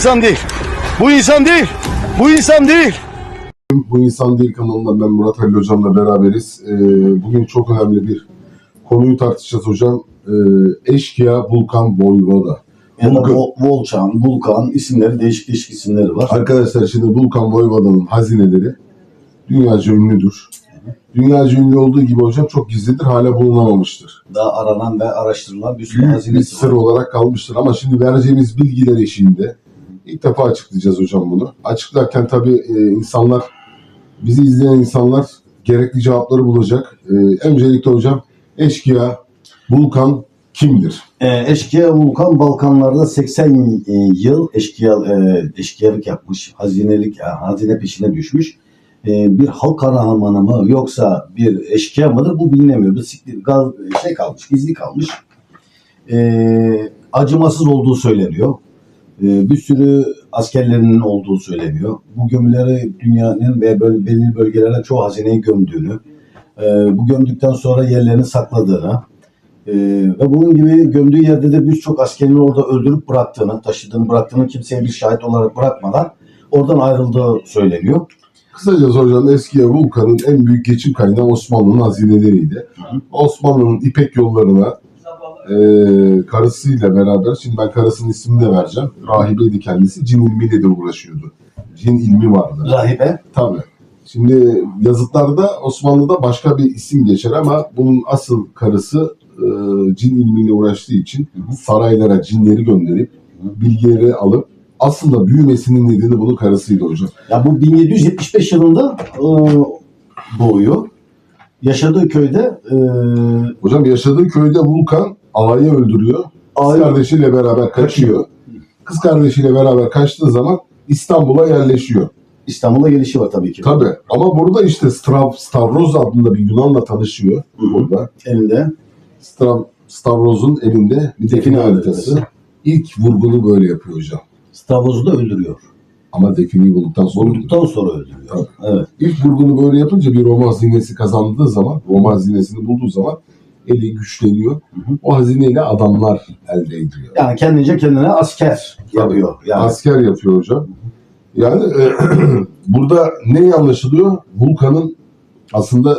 Bu insan değil. Bu insan değil. Bu insan değil. Bu İnsan Değil kanalından ben Murat Halil Hocam'la beraberiz. Ee, bugün çok önemli bir konuyu tartışacağız hocam. Ee, eşkıya Vulkan Voyvoda. Ya da Vulkan- Vol- Volcan, Vulkan isimleri değişik değişik isimleri var. Arkadaşlar şimdi Vulkan Voyvoda'nın hazineleri dünyaca ünlüdür. Dünyaca ünlü olduğu gibi hocam çok gizlidir, hala bulunamamıştır. Daha aranan ve araştırılan bir sürü Büyük bir hazinesi sır var. olarak kalmıştır ama şimdi vereceğimiz bilgiler eşiğinde ilk defa açıklayacağız hocam bunu. Açıklarken tabii e, insanlar, bizi izleyen insanlar gerekli cevapları bulacak. E, öncelikle hocam eşkıya, Vulkan kimdir? Ee, eşkıya Vulkan Balkanlarda 80 e, yıl eşkıya, e, eşkıyalık yapmış, hazinelik, e, hazine peşine düşmüş. E, bir halk kahramanı mı yoksa bir eşkıya mıdır bu bilinemiyor. Bir siktir, gal, şey kalmış, gizli kalmış. E, acımasız olduğu söyleniyor. E, bir sürü askerlerinin olduğu söyleniyor. Bu gömüleri dünyanın ve böyle belirli bölgelere çoğu hazineyi gömdüğünü, e, bu gömdükten sonra yerlerini sakladığını, ee, ve bunun gibi gömdüğü yerde de birçok askerini orada öldürüp bıraktığını, taşıdığını bıraktığını kimseye bir şahit olarak bırakmadan oradan ayrıldığı söyleniyor. Kısacası hocam eskiye Vulkan'ın en büyük geçim kaynağı Osmanlı'nın hazineleriydi. Hı. Osmanlı'nın İpek yollarına e, karısıyla beraber, şimdi ben karısının ismini de vereceğim. Rahibeydi kendisi, cin ilmiyle de uğraşıyordu. Cin ilmi vardı. Rahibe Tabii. Şimdi yazıtlarda Osmanlı'da başka bir isim geçer ama bunun asıl karısı e, cin ilmiyle uğraştığı için saraylara cinleri gönderip bilgileri alıp aslında büyümesinin nedeni bunun karısıydı hocam. ya bu 1775 yılında e, doğuyor. Yaşadığı köyde e, Hocam yaşadığı köyde Vulkan alayı öldürüyor. Kız kardeşiyle beraber kaçıyor. Kız kardeşiyle beraber kaçtığı zaman İstanbul'a yerleşiyor. İstanbul'a gelişi var tabii ki. Tabii. Ama burada işte Strav, Stavros adında bir Yunan'la tanışıyor Hı hı. burada. Elinde Stav, Stavros'un elinde bir define Define haritası. haritası. İlk vurgunu böyle yapıyor hocam. Stavoz'u da öldürüyor. Ama defineyi bulduktan sonra. Bulduktan sonra öldürüyor. Evet. İlk vurgunu böyle yapınca bir Roma hazinesi kazandığı zaman, Roma hazinesini bulduğu zaman eli güçleniyor. Hı hı. O hazineyle adamlar elde ediyor. Yani kendince kendine asker yapıyor. Yani Asker yapıyor hocam. Yani e, burada ne anlaşılıyor? Vulkan'ın aslında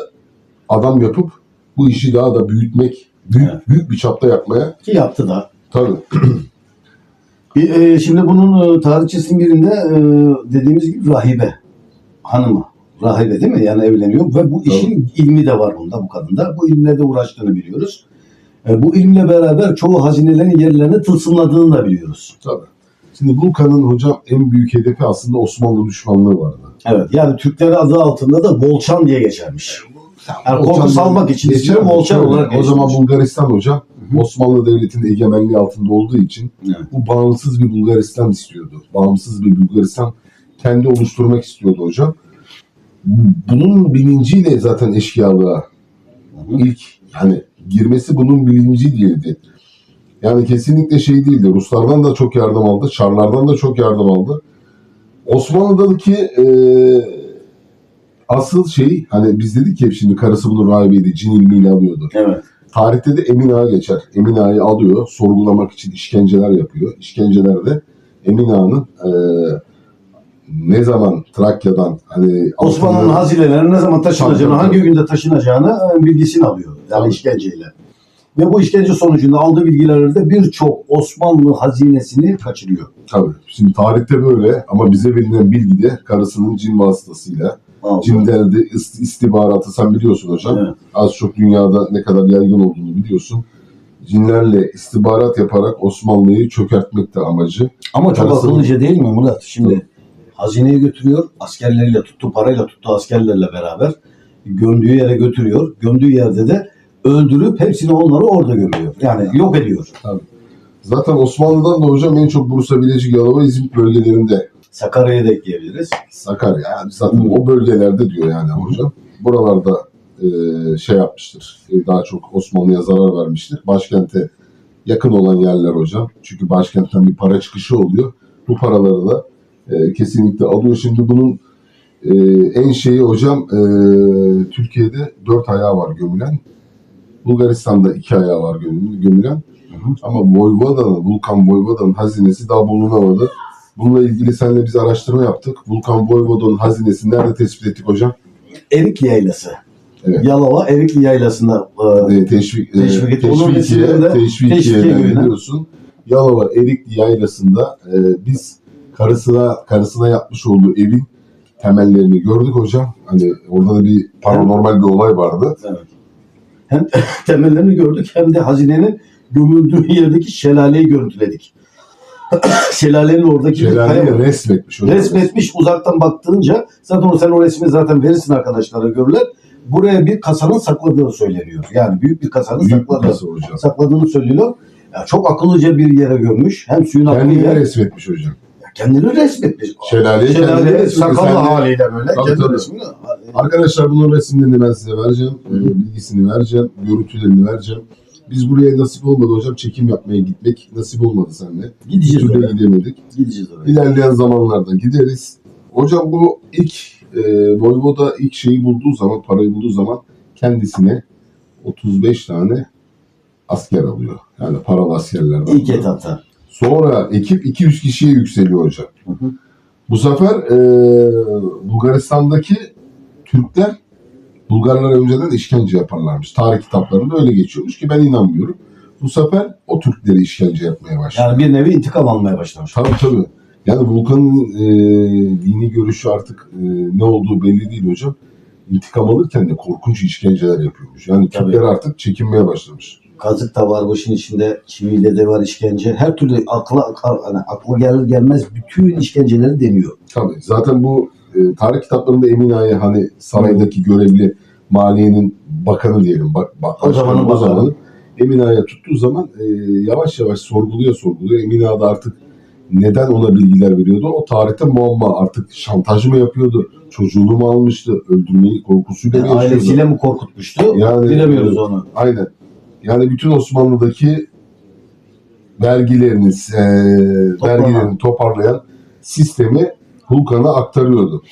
adam yapıp bu işi daha da büyütmek, büyük, Evet. büyük bir çapta yapmaya ki yaptı da. tabii. Bir, e, şimdi bunun e, tarihçesinin birinde e, dediğimiz gibi rahibe hanımı. Rahibe değil mi? Yani evleniyor ve bu işin ilmi de var bunda bu kadında. Bu ilmle de uğraştığını biliyoruz. E, bu ilmle beraber çoğu hazinelerin yerlerini tılsımladığını da biliyoruz. Tabii. Şimdi Vulkan'ın hocam en büyük hedefi aslında Osmanlı düşmanlığı vardı. Evet. Yani Türkler adı altında da Bolçan diye geçermiş. Yani korku salmak için? Volçan Şöyle, olarak O zaman. Bulgaristan hocam Osmanlı Devleti'nin egemenliği altında olduğu için Evet. bu bağımsız bir Bulgaristan istiyordu. Bağımsız bir Bulgaristan kendi oluşturmak istiyordu hocam. Bunun bilinciyle zaten eşkıyalığa ilk yani girmesi bunun bilinci değildi. Yani kesinlikle şey değildi. Ruslardan da çok yardım aldı. Çarlardan da çok yardım aldı. Osmanlı'daki e, asıl şey hani biz dedik ya şimdi karısı bunu rahibeydi. Cin ilmiyle alıyordu. Evet. Tarihte de Emin Ağa geçer. Emin Ağa'yı alıyor. Sorgulamak için işkenceler yapıyor. İşkencelerde Emin Ağa'nın e, ne zaman Trakya'dan hani Osmanlı'nın hazinelerinin ne zaman taşınacağını, hangi günde taşınacağını e, bilgisini alıyor. Yani işkenceyle. Ve bu işkence sonucunda aldığı bilgilerde birçok Osmanlı hazinesini kaçırıyor. Tabii. Şimdi tarihte böyle ama bize verilen bilgi de karısının cin vasıtasıyla İst- istihbaratı sen biliyorsun hocam. Evet. Az çok dünyada ne kadar yaygın olduğunu biliyorsun. Cinlerle istihbarat yaparak Osmanlı'yı çökertmek de amacı. Ama çok Karısı- akıllıca değil mi Murat? Şimdi hazineyi götürüyor, askerleriyle tuttuğu parayla tuttuğu askerlerle beraber gömdüğü yere götürüyor. Gömdüğü yerde de öldürüp hepsini onları orada gömüyor. Yani yok ediyor. Zaten Osmanlı'dan da hocam en çok Bursa, Bilecik, Yalova, İzmit bölgelerinde Sakarya'ya da ekleyebiliriz. Sakarya yani zaten o bölgelerde diyor yani hocam. Buralarda e, şey yapmıştır. e, daha çok Osmanlı'ya zarar vermiştir. Başkente yakın olan yerler hocam. Çünkü başkentten bir para çıkışı oluyor. Bu paraları da e, kesinlikle alıyor. Şimdi bunun e, en şeyi hocam e, Türkiye'de dört ayağı var gömülen. Bulgaristan'da iki ayağı var gömülen. Ama Voyvoda'nın, Vulkan Voyvoda'nın hazinesi daha bulunamadı. Bununla ilgili seninle biz araştırma yaptık. Vulkan Voyvoda'nın hazinesini nerede tespit ettik hocam? Erikli Yaylası. Evet. Yalova Erikli Yaylası'nda e, E, teşvik, e, Teşvik onun teşvikiye, teşvikiye, Teşvikiye biliyorsun. Yalova Erikli Yaylası'nda e, biz karısına karısına yapmış olduğu evin temellerini gördük hocam. Hani orada da bir paranormal bir olay vardı. evet. hem temellerini gördük hem de hazinenin gömüldüğü yerdeki şelaleyi görüntüledik. Şelalenin oradaki Şelaleyi kaya- resmetmiş hocam. resmetmiş uzaktan baktığınca zaten o sen o resmi zaten verirsin arkadaşlara görürler. Buraya bir kasanın sakladığını söyleniyor. Yani büyük bir kasanın Büyük bir sakladığı, kasa hocam. sakladığını söylüyor. Ya çok akıllıca bir yere gömmüş. Hem suyun aktığı Kendini yer. resmetmiş hocam. Kendini resmetmiş. Şelaleyi kendini Şelale resmetmiş. Sen de- haliyle böyle. Tabii, kendi tabii. resmini- Arkadaşlar bunun resimlerini ben size vereceğim. e, bilgisini vereceğim. Görüntülerini vereceğim. Biz buraya nasip olmadı hocam. Çekim yapmaya gitmek nasip olmadı seninle. Gideceğiz oraya. gidemedik. Gideceğiz oraya. İlerleyen zamanlarda gideriz. Hocam bu ilk e, Voyvoda ilk şeyi bulduğu zaman, parayı bulduğu zaman kendisine 35 tane asker alıyor. Yani paralı askerlerden. İlk etapta. Sonra ekip 200 kişiye yükseliyor hocam. Hı hı. Bu sefer e, Bulgaristan'daki Türkler Bulgarlara önceden işkence yaparlarmış. Tarih kitaplarında öyle geçiyormuş ki ben inanmıyorum. Bu sefer o Türkleri işkence yapmaya başladı. Yani bir nevi intikam almaya başlamış. Tabii tabii. Yani Vulkan'ın e, dini görüşü artık e, ne olduğu belli değil hocam. İntikam alırken de korkunç işkenceler yapıyormuş. Yani Tabii. Türkler artık çekinmeye başlamış. Kazık da var başın içinde, çiviyle de var işkence. Her türlü akla, akla, hani akla gelir gelmez bütün işkenceleri deniyor. Tabii. Zaten bu e, tarih kitaplarında Eminaye hani saraydaki görevli maliyenin bakanı diyelim. Bak, bak, O zamanın o zamanın Emina'ya tuttuğu zaman e, yavaş yavaş sorguluyor sorguluyor. Emina da artık neden ona bilgiler veriyordu? O tarihte muamma artık şantaj mı yapıyordu? Çocuğunu mu almıştı? Öldürmeyi korkusuyla Yani mı yaşıyordu? ailesiyle mi korkutmuştu? Yani- Bilemiyoruz onu. Aynen. Yani bütün Osmanlı'daki vergilerini, e, vergilerini toparlayan sistemi Hulkan'a aktarıyordu.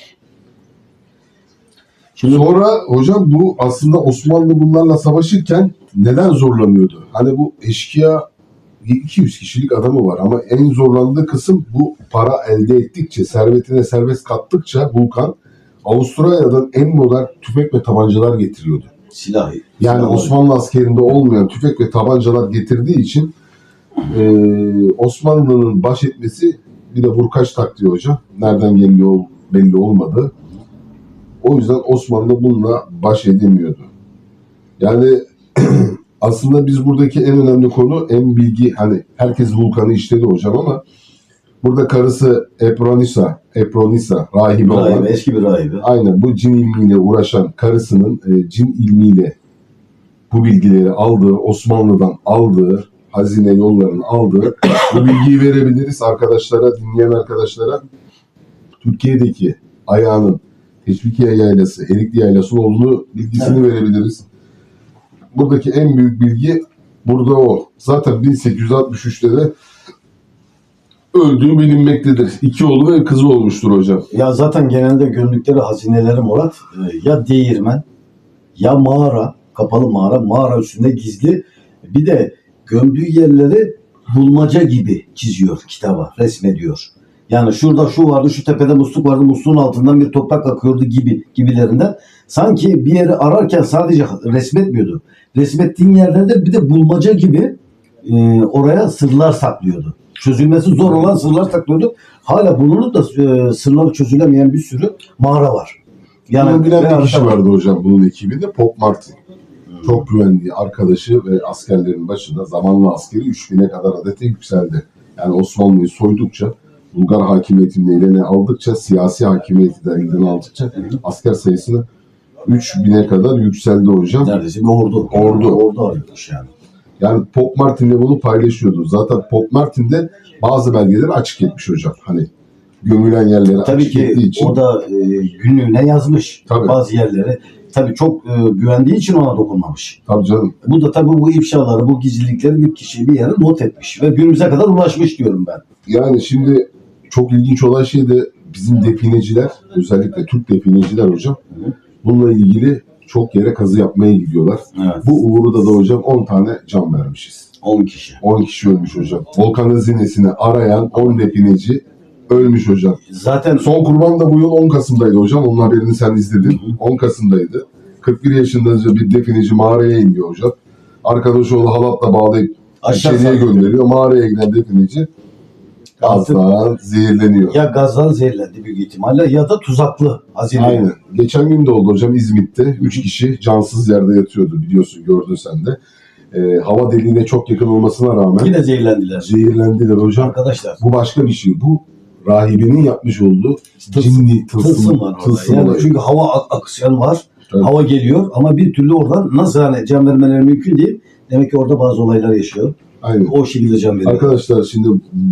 Şimdi Sonra hocam bu aslında Osmanlı bunlarla savaşırken neden zorlanıyordu? Hani bu eşkıya 200 kişilik adamı var ama en zorlandığı kısım bu para elde ettikçe, servetine serbest kattıkça Vulkan Avustralya'dan en modern tüfek ve tabancalar getiriyordu. silahı. Yani silahı. Osmanlı askerinde olmayan tüfek ve tabancalar getirdiği için e, Osmanlı'nın baş etmesi bir de vurkaç taktiği hocam. Nereden geliyor belli olmadı. O yüzden Osmanlı bununla baş edemiyordu. Yani aslında biz buradaki en önemli konu en bilgi hani herkes vulkanı işledi hocam ama burada karısı Epronisa, Epronisa rahibe olan eski bir rahibe. Aynen bu cin ilmiyle uğraşan karısının e, cin ilmiyle bu bilgileri aldığı, Osmanlı'dan aldığı, hazine yollarını aldığı bu bilgiyi verebiliriz arkadaşlara, dinleyen arkadaşlara. Türkiye'deki ayağının Teşvikiye Yaylası, Erikli Yaylası olduğunu bilgisini verebiliriz. Buradaki en büyük bilgi burada o. Zaten 1863'te de öldüğü bilinmektedir. İki oğlu ve kızı olmuştur hocam. Ya zaten genelde gömdükleri hazineleri Murat e, ya değirmen ya mağara, kapalı mağara, mağara üstünde gizli. Bir de gömdüğü yerleri bulmaca gibi çiziyor kitaba, resmediyor. Yani şurada şu vardı, şu tepede musluk vardı, musluğun altından bir toprak akıyordu gibi gibilerinden. Sanki bir yeri ararken sadece resmetmiyordu. Resmettiğin yerlerde bir de bulmaca gibi e, oraya sırlar saklıyordu. Çözülmesi zor olan sırlar saklıyordu. Hala bulunur da e, sırları çözülemeyen bir sürü mağara var. Yani bilen bir kişi vardı hocam bunun ekibinde. Pop Martin. Çok güvendiği arkadaşı ve askerlerin başında zamanlı askeri 3000'e kadar adete yükseldi. Yani Osmanlı'yı soydukça, Bulgar hakimiyetini eline aldıkça, siyasi hakimiyeti de elinden aldıkça asker sayısını 3000'e kadar yükseldi hocam. Neredeyse bir ordu. Ordu. Ordu arıyormuş yani. Yani Pop Martin'le bunu paylaşıyordu. Zaten Pop Martin de bazı belgeleri açık etmiş hocam. Hani gömülen yerleri Tabii açık ki ettiği için. o da e, günlüğüne yazmış Tabii. bazı yerleri. Tabii çok e, güvendiği için ona dokunmamış. Tabii canım. Bu da tabii bu ifşaları, bu gizlilikleri bir kişi bir yere not etmiş ve günümüze kadar ulaşmış diyorum ben. Yani şimdi çok ilginç olan şey de bizim defineciler, özellikle Türk defineciler hocam, bununla ilgili çok yere kazı yapmaya gidiyorlar. Evet. Bu uğurda da hocam 10 tane can vermişiz. 10 kişi. 10 kişi ölmüş hocam. Volkan hazinesini arayan 10 defineci Ölmüş hocam. Zaten Son kurban da bu yıl 10 Kasım'daydı hocam. Onun haberini sen izledin. 10 Kasım'daydı. 41 yaşında bir defineci mağaraya iniyor hocam. Arkadaşı oğlu halatla bağlayıp Aşağı içeriye sarkıyor. gönderiyor. Mağaraya giden defineci Artık- gazdan zehirleniyor. ya gazdan zehirlendi büyük ihtimalle ya da tuzaklı hazine. Aynen. Geçen gün de oldu hocam İzmit'te. 3 kişi cansız yerde yatıyordu biliyorsun gördün sen de. Ee, hava deliğine çok yakın olmasına rağmen Yine zehirlendiler. zehirlendiler hocam. Arkadaşlar Bu başka bir şey. Bu rahibenin yapmış olduğu Tılsım- cinni tılsım, tılsım var orada. tılsım Yani çünkü hava ak- aksiyon var. Evet. Hava geliyor ama bir türlü oradan nasıl hani can vermeleri mümkün değil. Demek ki orada bazı olaylar yaşıyor. Aynen. O şekilde can veriyor. Arkadaşlar şimdi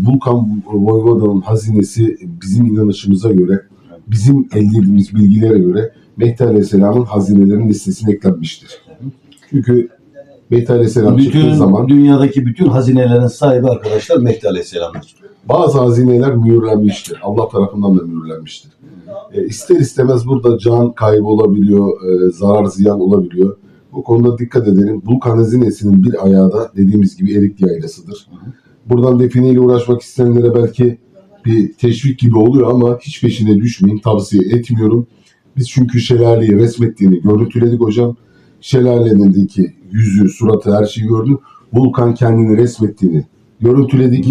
Vulkan Voyvoda'nın hazinesi bizim inanışımıza göre, bizim elde ettiğimiz bilgilere göre Mehdi Aleyhisselam'ın hazinelerin listesine eklenmiştir. Çünkü Mehdi Aleyhisselam çıktığı bütün zaman dünyadaki bütün hazinelerin sahibi arkadaşlar Mehdi Aleyhisselam'dır. bazı hazineler mühürlenmiştir. Allah tarafından da mühürlenmiştir. E, ister istemez burada can kaybı olabiliyor, e, zarar ziyan olabiliyor. Bu konuda dikkat edelim. Vulkan hazinesinin bir ayağı da dediğimiz gibi Erikli Yaylası'dır. Buradan defineyle uğraşmak isteyenlere belki bir teşvik gibi oluyor ama hiç peşine düşmeyin. Tavsiye etmiyorum. Biz çünkü şelaleyi resmettiğini görüntüledik hocam. Şelalendeki yüzü, suratı her şeyi gördük. Vulkan kendini resmettiğini görüntüledik.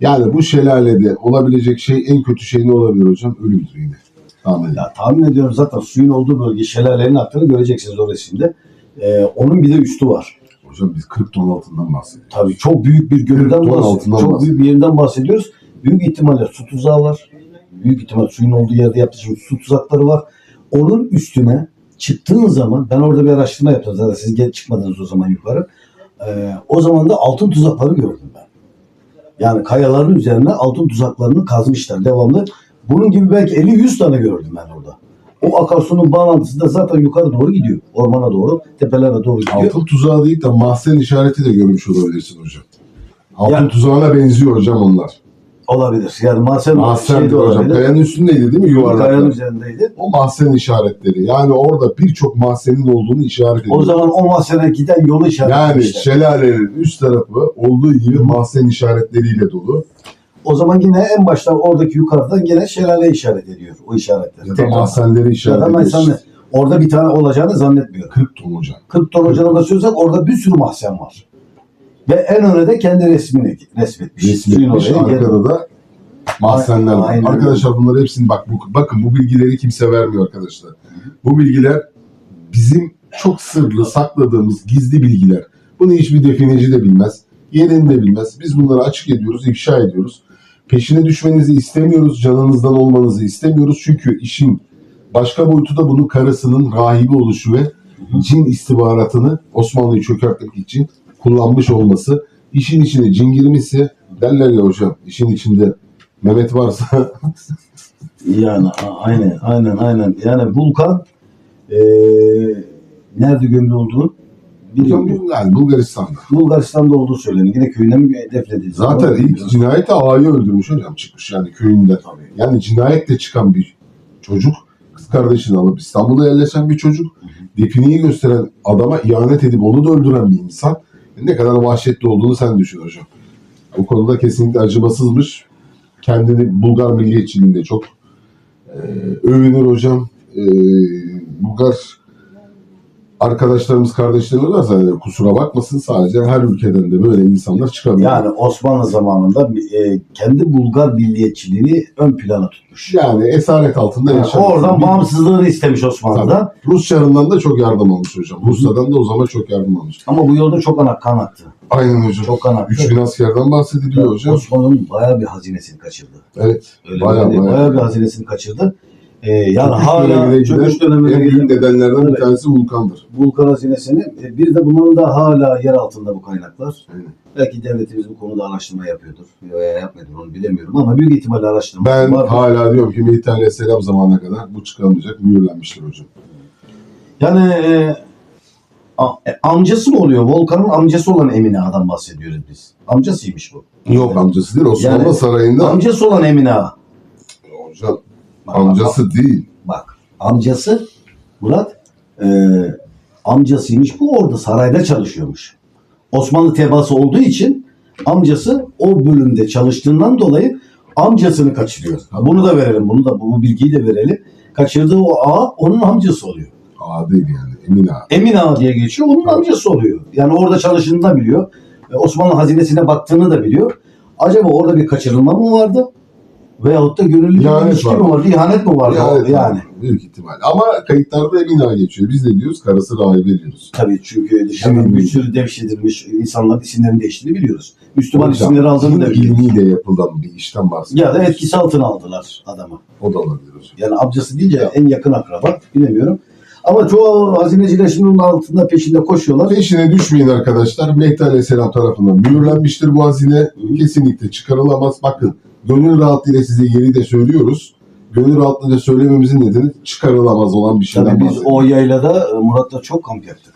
Yani bu şelalede olabilecek şey en kötü şey ne olabilir hocam? Ölümdür yine. Tahmin Ya tahmin ediyorum zaten suyun olduğu bölge şelalenin aktığını göreceksiniz orası şimdi. Ee, onun bir de üstü var. Hocam biz 40 ton altından bahsediyoruz. Tabii çok büyük bir gölden bahsediyoruz. Çok büyük bir yerden bahsediyoruz. Büyük ihtimalle su tuzağı var. Büyük ihtimal suyun olduğu yerde yaptığı su tuzakları var. Onun üstüne çıktığın zaman ben orada bir araştırma yaptım zaten siz geç çıkmadınız o zaman yukarı. Ee, o zaman da altın tuzakları gördüm ben. Yani kayaların üzerine altın tuzaklarını kazmışlar devamlı. Bunun gibi belki 50-100 tane gördüm ben orada. O akarsunun bağlantısı da zaten yukarı doğru gidiyor. Ormana doğru, tepelere doğru gidiyor. Altın tuzağı değil de mahzen işareti de görmüş olabilirsin hocam. Altın Yani- tuzağına benziyor hocam onlar. Olabilir. Yani mahzen, Mahzen şey de hocam. olabilir. Kayanın üstündeydi değil mi Kayanın yuvarlak? üzerindeydi. O mahzen işaretleri. Yani orada birçok mahzenin olduğunu işaret ediyor. O zaman o mahzene giden yolu yani işaretlemişler. şelalenin üst tarafı olduğu gibi mahzen işaretleriyle dolu. O zaman yine en başta oradaki yukarıdan yine şelale işaret ediyor. O işaretler. Ya da Tekrar. mahzenleri Ya işaret da ediyor. mahzen- Orada bir tane olacağını zannetmiyorum. 40 ton hocam. 40 ton hocana basıyorsak orada bir sürü mahzen var. Ve en öne de kendi resmini resmetmiş. Suyun Resmetmiş. oraya geldi. Arkada da mahzenler var. Aynen. Arkadaşlar bunları hepsini bak bu, bakın bu bilgileri kimse vermiyor arkadaşlar. Bu bilgiler bizim çok sırlı sakladığımız gizli bilgiler. Bunu hiçbir defineci de bilmez. Yerini de bilmez. Biz bunları açık ediyoruz, ifşa ediyoruz. Peşine düşmenizi istemiyoruz, canınızdan olmanızı istemiyoruz. Çünkü işin başka boyutu da bunun karısının rahibi oluşu ve cin istihbaratını Osmanlı'yı çökertmek için kullanmış olması. İşin içine cin girmişse derler ya hocam işin içinde Mehmet varsa Yani aynen aynen aynen. Yani Vulkan eee nerede gömülü olduğu bilmiyorum. yani Bulgaristan'da. Bulgaristan'da olduğu söyleniyor. Yine köyüne mi defnedildi? Zaten Onu ilk cinayeti ağayı öldürmüş hocam çıkmış yani köyünde. Yani cinayetle çıkan bir çocuk kız kardeşini alıp İstanbul'a yerleşen bir çocuk defineyi gösteren adama ihanet edip onu da öldüren bir insan ne kadar vahşetli olduğunu sen düşün hocam. Bu konuda kesinlikle acımasızmış. Kendini Bulgar milliyetçiliğinde çok e, övünür hocam. E, Bulgar arkadaşlarımız, kardeşlerimiz varsa kusura bakmasın sadece her ülkeden de böyle insanlar çıkabiliyor. Yani Osmanlı zamanında e, kendi Bulgar milliyetçiliğini ön plana tutmuş. Yani esaret altında Yani yaşamış. oradan bağımsızlığını istemiş Osmanlı'dan. Tabii. Rus çarından da çok yardım almış hocam. Rusya'dan da o zaman çok yardım almış. Ama bu yolda çok ana kan aktı. Aynen hocam. Çok kan aktı. 3000 askerden bahsediliyor hocam. Osmanlı'nın bayağı bir hazinesini kaçırdı. Evet. Öyle Bayağı, bayağı, bayağı. bir hazinesini kaçırdı. E, yani hala çöküş dönemine giden nedenlerden bir Evet. tanesi Vulkan'dır. Vulkan hazinesini. e, Bir de bunların da hala yer altında bu kaynaklar. Aynen. Belki devletimiz bu konuda araştırma yapıyordur. Veya yapmıyordur onu bilemiyorum ama büyük ihtimalle araştırma Ben var. hala diyorum ki Mehdi Aleyhisselam zamanına kadar bu çıkamayacak, mühürlenmiştir hocam. Yani e, e, amcası mı oluyor? Volkan'ın amcası olan Emine Ağa'dan bahsediyoruz biz. Amcasıymış bu. Yok amcası değil. Osmanlı Yani- Sarayı'nda Amcası olan Emine Ağa. hocam Bak, amcası değil. Bak amcası Murat e, amcasıymış bu orada sarayda çalışıyormuş. Osmanlı tebaası olduğu için amcası o bölümde çalıştığından dolayı amcasını kaçırıyor. Bunu da verelim, bunu da bu bilgiyi de verelim. Kaçırdığı o ağa onun amcası oluyor. Ağa değil yani Emin Ağa. Emin Ağa diye geçiyor, onun amcası oluyor. Yani orada çalıştığını da biliyor. E, Osmanlı hazinesine baktığını da biliyor. Acaba orada bir kaçırılma mı vardı? Veyahut da gönüllü bir İhanet ilişki mi vardı? İhanet mi vardı? Yani, yani. Büyük ihtimal. Ama kayıtlarda Emin Ağa geçiyor. Biz ne diyoruz? Karısı rahibe diyoruz. Tabii çünkü dışarıdan bir sürü devşedilmiş insanların isimlerinin değiştiğini biliyoruz. Müslüman Hocam, isimleri aldığını da biliyoruz. ilmiyle yapılan bir işten bahsediyoruz. Ya da etkisi altına aldılar adamı. O da olabilir hocam. Yani amcası deyince Ya. en yakın akraba bilemiyorum. Ama çoğu hazineciler şimdi onun altında peşinde koşuyorlar. Peşine düşmeyin arkadaşlar. Mehdi Aleyhisselam tarafından mühürlenmiştir bu hazine. Kesinlikle çıkarılamaz. Bakın gönül rahatlığıyla size yeri de söylüyoruz. Gönül rahatlığıyla söylememizin nedeni çıkarılamaz olan bir şeyden Tabii biz bahsediyoruz. o yaylada e, Murat'la çok kamp yaptık.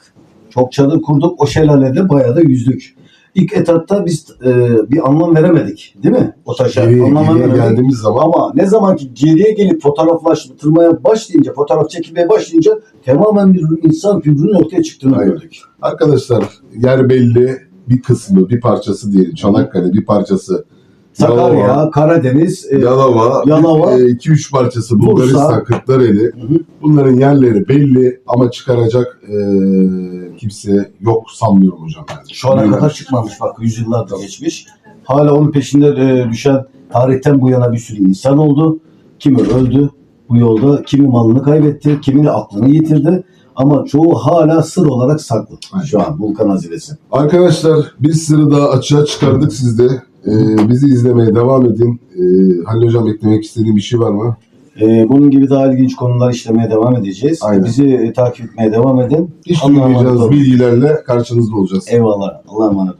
Çok çadır kurduk. O şelalede bayağı da yüzdük. İlk etapta biz e, bir anlam veremedik. Değil mi? O taşa Geriye, anlam geriye veremedik. geldiğimiz zaman Ama ne zaman ki geriye gelip fotoğraflaştırmaya başlayınca, fotoğraf çekilmeye başlayınca tamamen bir insan figürünün ortaya çıktığını Aynen. gördük. arkadaşlar yer belli bir kısmı, bir parçası diyelim. Çanakkale bir parçası. Sakarya, Yalova, Karadeniz, e, Yalova, Yalova, 2-3 parçası Bulgaristan. Kırklareli. Hı hı. Bunların yerleri belli ama çıkaracak e, kimse yok sanmıyorum hocam. Yani. Şu ana kadar çıkmamış bak yüzyıllar da geçmiş. Hala onun peşinde e, düşen tarihten bu yana bir sürü insan oldu. Kimi öldü bu yolda, kimi malını kaybetti, kimi aklını yitirdi. Ama çoğu hala sır olarak saklı şu an Vulkan Hazinesi. Arkadaşlar bir sırrı daha açığa çıkardık sizde. Ee, bizi izlemeye devam edin. Ee, Halil Hocam eklemek istediğin bir şey var mı? E, bunun gibi daha ilginç konular işlemeye devam edeceğiz. Aynen. Bizi e, takip etmeye devam edin. Hiç bilgilerle karşınızda olacağız. Eyvallah. Allah'a emanet olun.